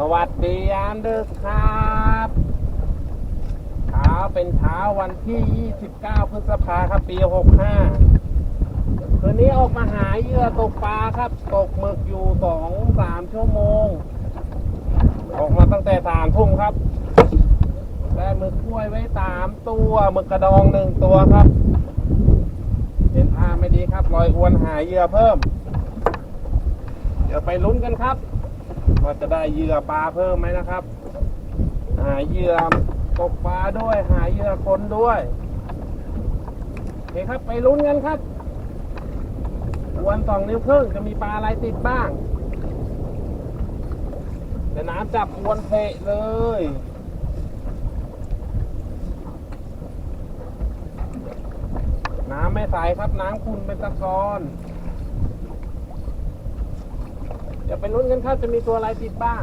สวัสดียามดึกครับเช้าเป็นเช้าวันที่ 29 พฤษภาครับปี 65 คืนนี้ออกมาหาเหยื่อตกปลาครับ ตกหมึกอยู่ 2-3 ชั่วโมง ออกมาตั้งแต่สามทุ่มครับ ได้หมึกกล้วยไว้สามตัวหมึกกระดองหนึ่งตัวครับ เห็นท่าไม่ดีครับลอยอวนหาเหยื่อเพิ่ม เดี๋ยวไปลุ้นกันครับ ว่าจะได้เหยื่อปลาเพิ่มไหมนะครับ หาเหยื่อตกปลาด้วย หาเหยื่อคนด้วยโอเคครับไปลุ้นกันครับอวนสองนิ้วครึ่งจะมีปลาอะไรติดบ้างแต่น้ำจับอวนเพะเลยน้ำไม่ใสครับน้ำคุณเป็นตะกอน เดี๋ยวไปลุ้นกันครับจะมีตัวอะไรติดบ้าง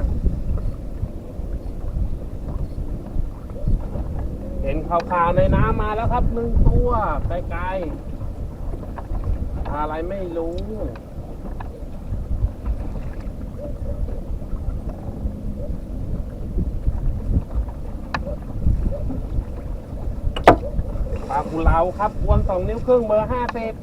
เห็นขาวๆในน้ำมาแล้วครับหนึ่งตัวไกลๆอะไรไม่รู้ปลากุเลาครับ วนสองนิ้วครึ่งเบอร์ห้าสิบ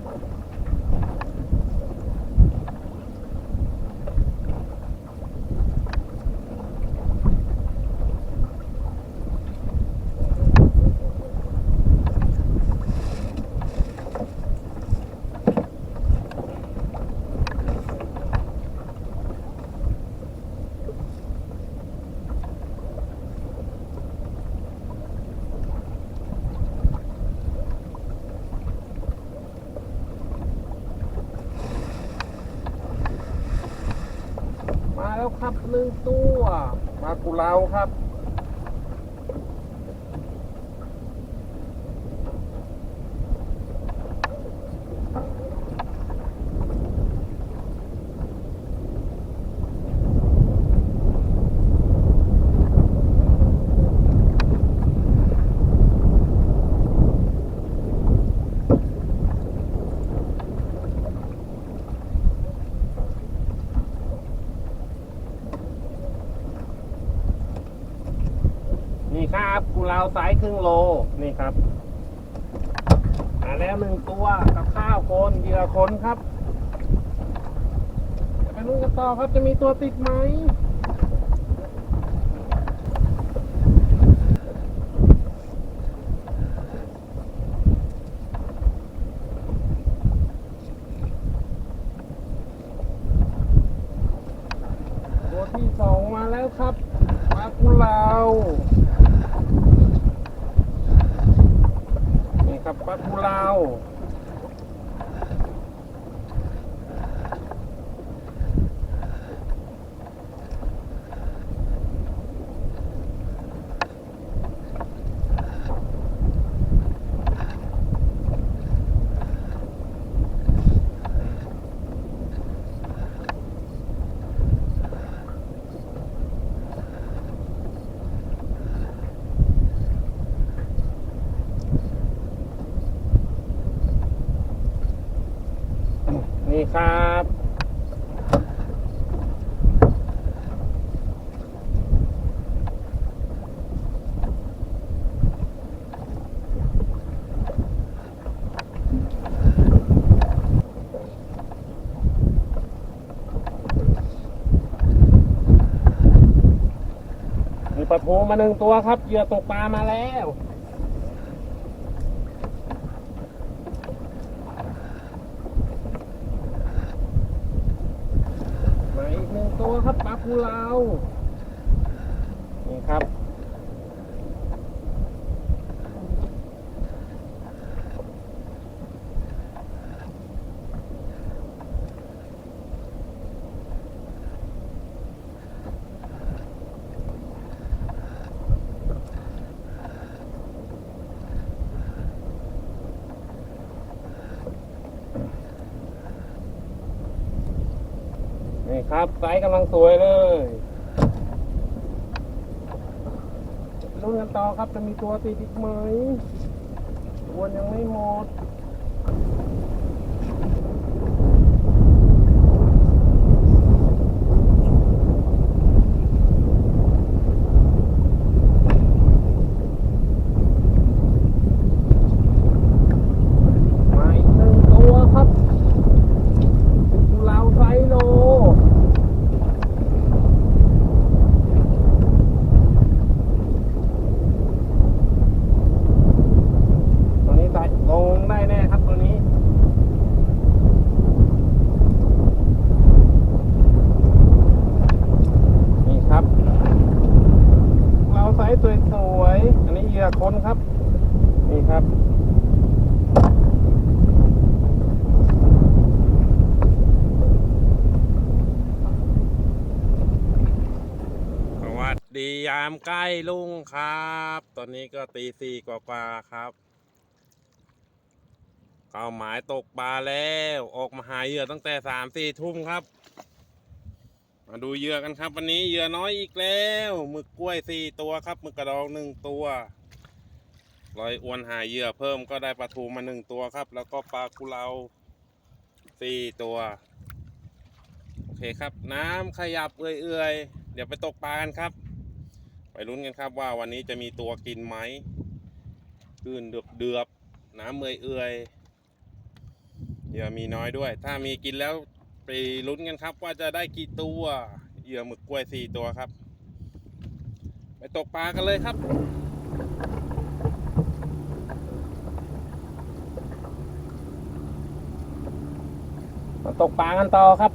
แล้วครับหนึ่งตัว มากุเลาครับ นี่ ครับกุเลายครึ่งโลนี่ครับมาแล้วหนึ่งตัวกับข้าวคนเหยื่อคนครับจะไปลุ้นกันต่อครับจะมีตัวติดไหม ตัวที่สองมาแล้วครับปลากุเลานี่ครับปลากุเลานี่ครับ ปลาทูมาหนึ่งตัวครับเหยื่อตกปลามาแล้วมาอีกหนึ่งตัวครับปลาภูเลานี่ครับ นี่ครับไซ สวยเลยลุ้นกันต่อครับจะมีตัวติดอีกไหมอวนยังไม่หมด ทีละคนครับ นี่ครับสวัสดียามใกล้ลุงครับ ตอนนี้ก็ตีสี่กว่าครับเป้าหมายตกปลาแล้ว ออกมาหาเหยื่อตั้งแต่สามสี่ทุ่มครับ มาดูเหยื่อกันครับ วันนี้เหยื่อน้อยอีกแล้วหมึกกล้วยสี่ตัวครับหมึกกระดองหนึ่งตัว ลอยอวนหาเหยื่อเพิ่มก็ได้ปลาทูมาหนึ่งตัวครับ แล้วก็ปลากุเลาสี่ตัวโอเคครับ น้ำขยับเอื่อยๆ เดี๋ยวไปตกปลากันครับ ไปลุ้นกันครับว่าวันนี้จะมีตัวกินไหมขึ้นเดือบเดือบๆน้ำเอื่อยๆเหยื่อมีน้อยด้วย ถ้ามีกินแล้วไปลุ้นกันครับ ว่าจะได้กี่ตัวเหยื่อหมึกกล้วยสี่ตัวครับ ไปตกปลากันเลยครับ มาตกปลากันต่อครับ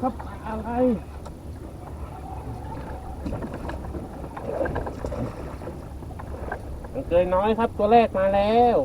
ครับอะไรมันเกยน้อยครับตัวแรกมาแล้ว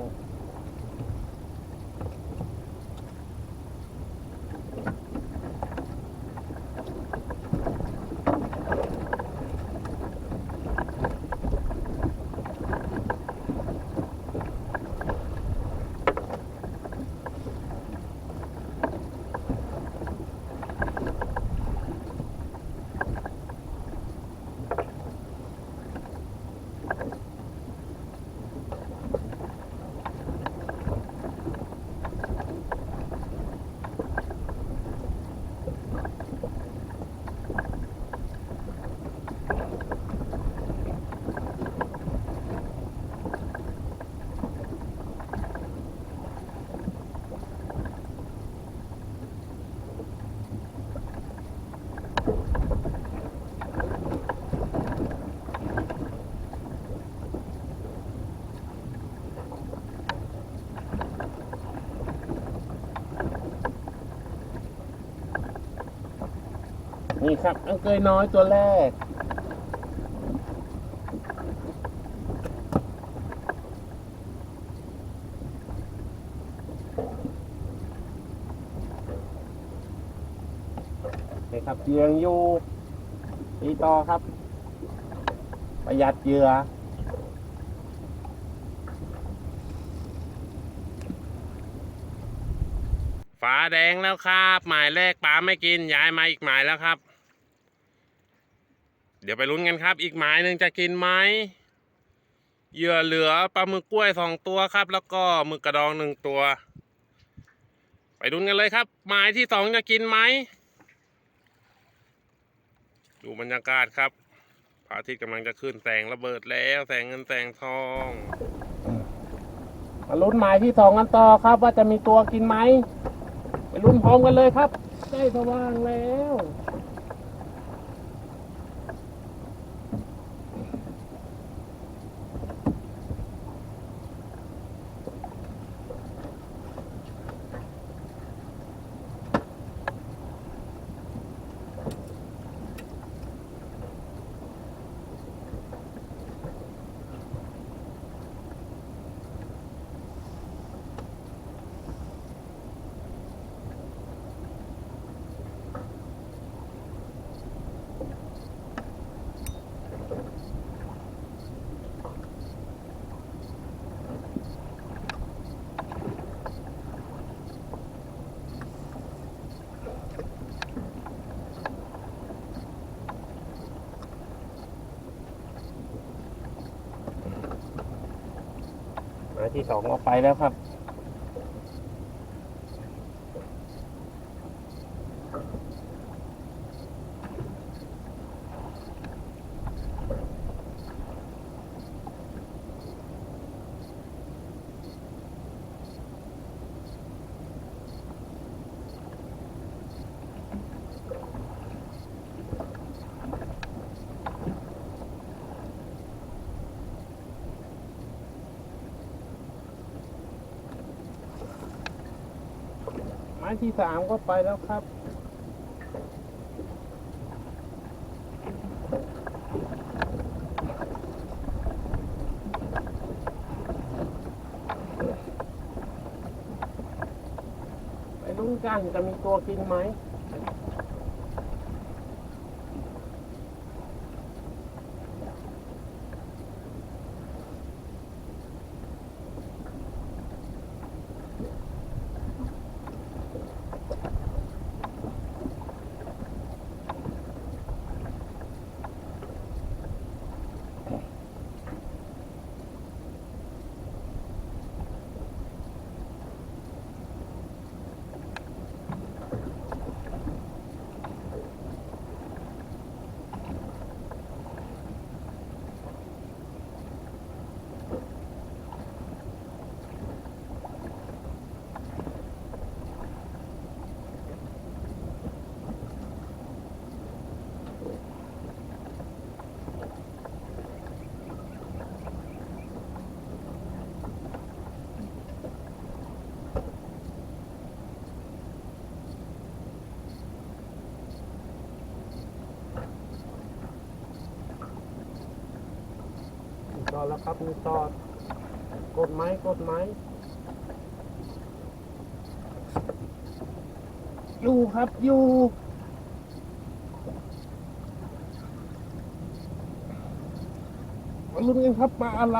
ครับอังเกยน้อยตัวแรกนี่ครับเหยื่อยังอยู่ตีต่อครับ ประหยัดเหยื่อฟ้าแดงแล้วครับ หมายแรกปลาไม่กินย้ายมาอีกหมายแล้วครับ เดี๋ยวไปลุ้นกันครับ อีกหมายหนึ่งจะกินไหมเหยื่อเหลือปลาหมึกกล้วยสองตัวครับ แล้วก็หมึกกระดองหนึ่งตัว ไปลุ้นกันเลยครับหมายที่สองจะกินไหมดูบรรยากาศครับพระอาทิตย์กำลังจะขึ้นแสงระเบิดแล้วแสงเงินแสงทองมาลุ้นหมายที่สองกันต่อครับ ว่าจะมีตัวกินไหมไปลุ้นพร้อมกันเลยครับใกล้สว่างแล้ว ที่สองก็ไปแล้วครับ ที่สามก็ไปแล้วครับ ไปลุ้นกันจะมีตัวกินไหม แล้วครับมีต่อกดไหมกดไหมอยู่ครับอยู่มาลุ้นกันครับปลาอะไร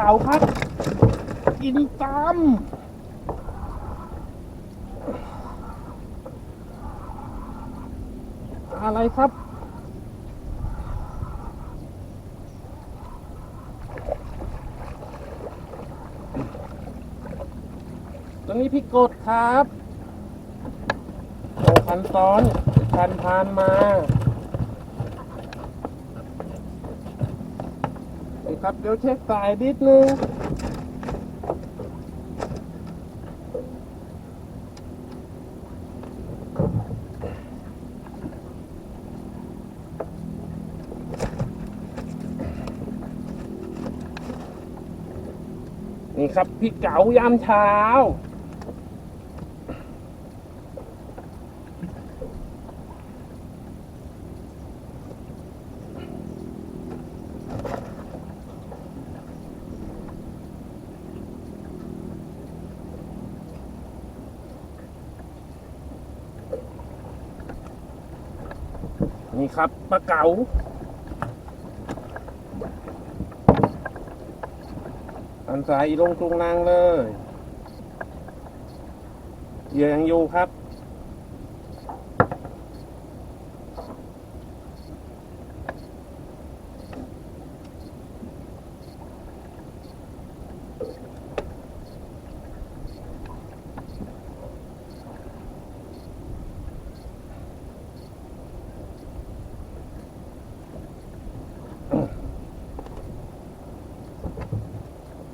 พี่าครับ กินตามอะไรครับ ตรงนี้พี่กดครับโอ้คันซ้อนคันพานมา ครับ เดี๋ยวเช็คสายนิดนึงนี่ครับพี่เก๋ายามเช้า ครับปลาเก๋าอันสายลงตรงนางเลยเหยื่อยังอยู่ครับ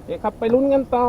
เดี๋ยวครับไปลุ้นกันต่อ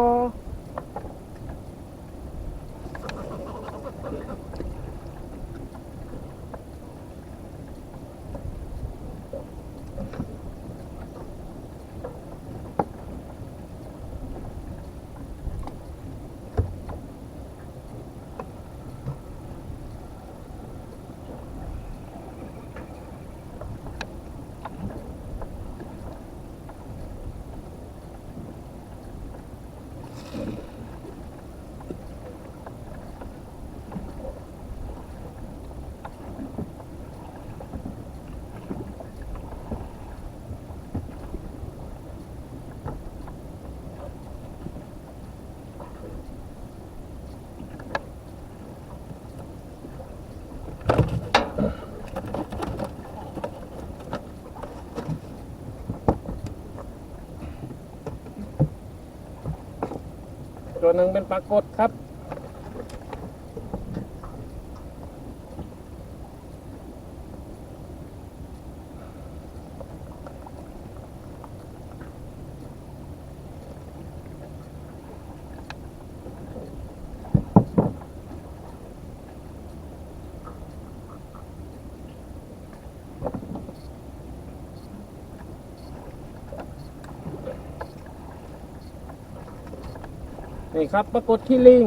ตัวหนึ่งเป็นปรากฏครับ นี่ครับปรากฏที่ลิง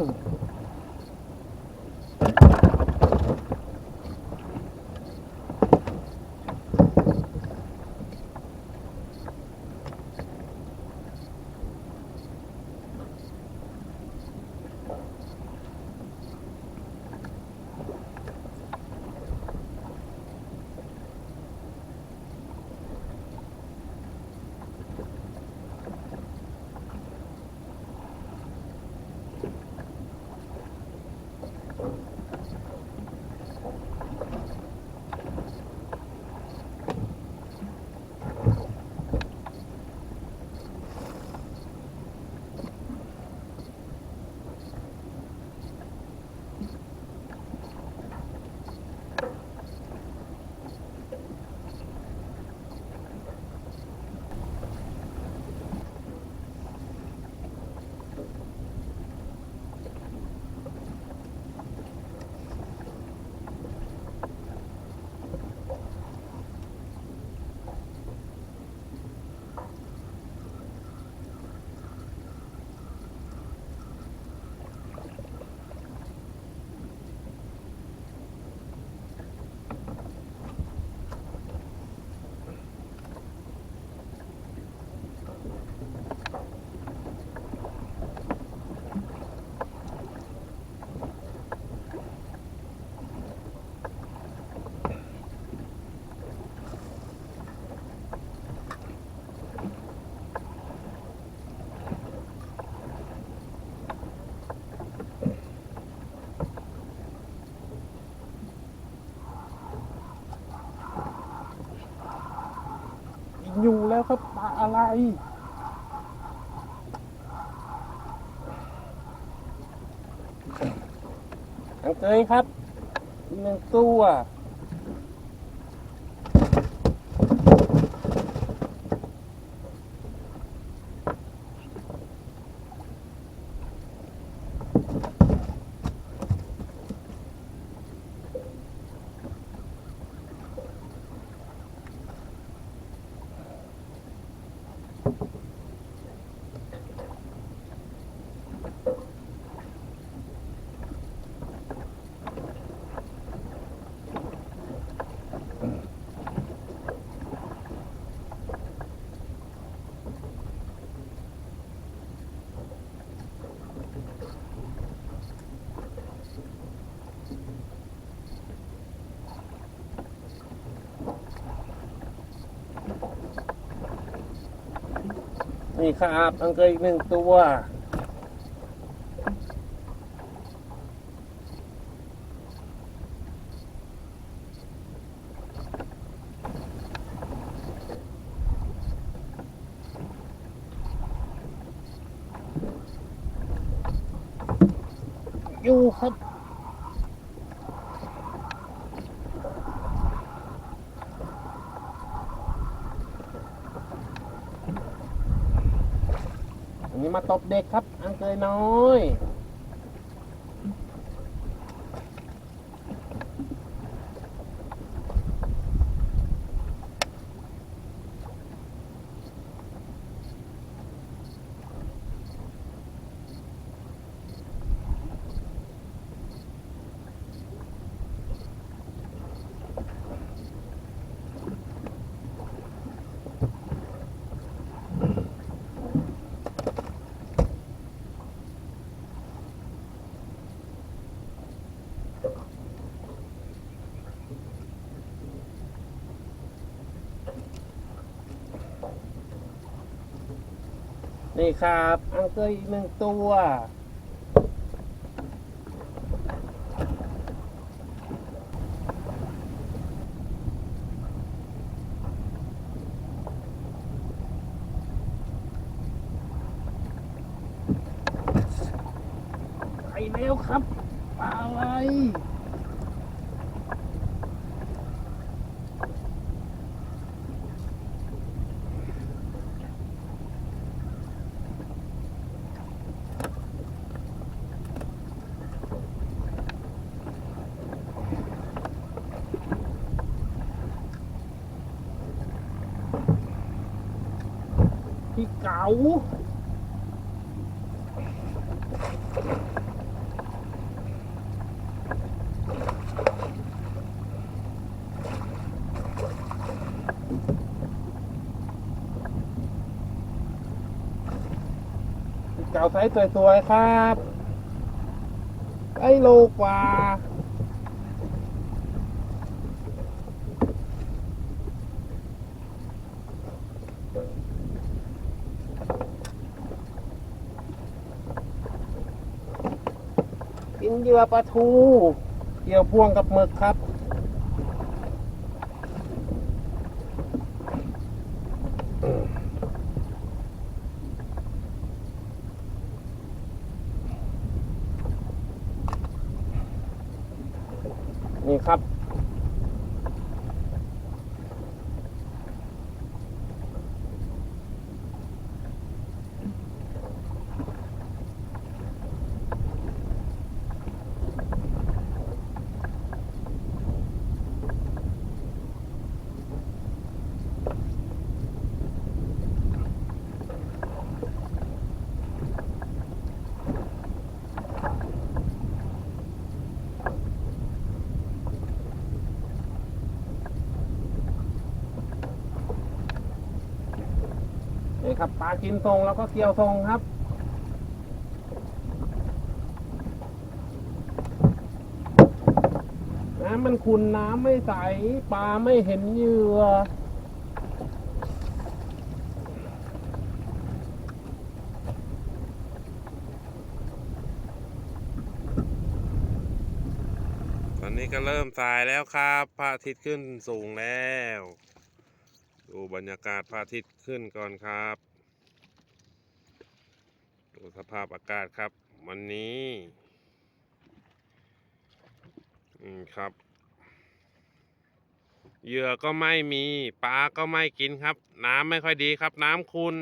อะไรอังเกยครับหนึ่งตัว นี่ครับอังเกยอีกหนึ่งตัว อยู่ครับ อันนี้มา ตบเด็กครับอังเกยน้อย นี่ครับอังเกอร์อีกหนึ่งตัว ไปแล้วครับปลาอะไร เก๋าพี่เก๋าไซส์สวยๆครับไซส์โลกว่า กินเหยื่อปลาทูเกี่ยวพ่วงกับหมึกครับ ครับปลากินทรงแล้วก็เกี่ยวทรงครับน้ำมันขุนน้ำไม่ใสปลาไม่เห็นเหยื่อตอนนี้ก็เริ่มสายแล้วครับพระอาทิตย์ขึ้นสูงแล้ว ดูบรรยากาศพระอาทิตย์ขึ้นก่อนครับ ดูสภาพอากาศครับ วันนี้อืมครับ เหยื่อก็ไม่มีปลาก็ไม่กินครับ น้ำไม่ค่อยดีครับ น้ำคุณ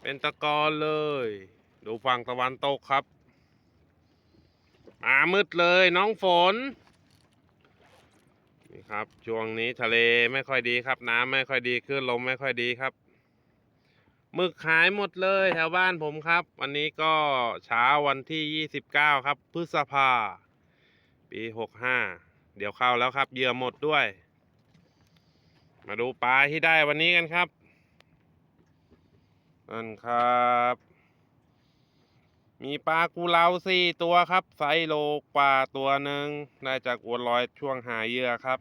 เป็นตะกอนเลย ดูฝั่งตะวันตกครับมามืดเลยน้องฝนนี่ครับช่วงนี้ทะเลไม่ค่อยดีครับ น้ำไม่ค่อยดีขึ้นลมไม่ค่อยดีครับ หมึกหายหมดเลยแถวบ้านผมครับ วันนี้ก็เช้าวันที่ 29 ครับ พฤษภา ปี 65 เดี๋ยวเข้าแล้วครับเหยื่อหมดด้วย มาดูปลาที่ได้วันนี้กันครับนั่นครับ มีปลากูเลาสี่ตัวครับ ไซโลกปลาตัวหนึ่งได้จากอวนลอยช่วงหาเหยื่อครับ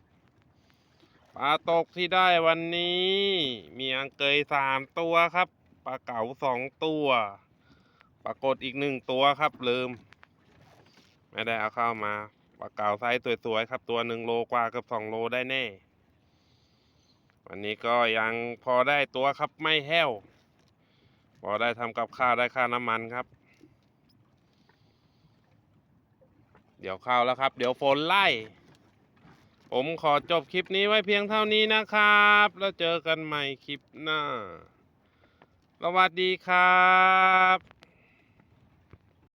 ปลาตกที่ได้วันนี้ มีอังเกยสามตัวครับ ลาเก๋าสองตัวปรากฏอีกหนึ่งตัวครับลืม ไม่ได้เอาเข้ามาปลาเก๋าไซส์สวยๆครับ ตัวหนึ่งโลกว่ากับสองโลได้แน่ วันนี้ก็ยังพอได้ตัวครับไม่แห้ว พอได้ทำกับข้าวได้ค่าน้ำมันครับ เดี๋ยวเข้าแล้วครับ เดี๋ยวฝนไล่ผมขอจบคลิปนี้ไว้เพียงเท่านี้นะครับ แล้วเจอกันใหม่คลิปหน้า สวัสดีครับ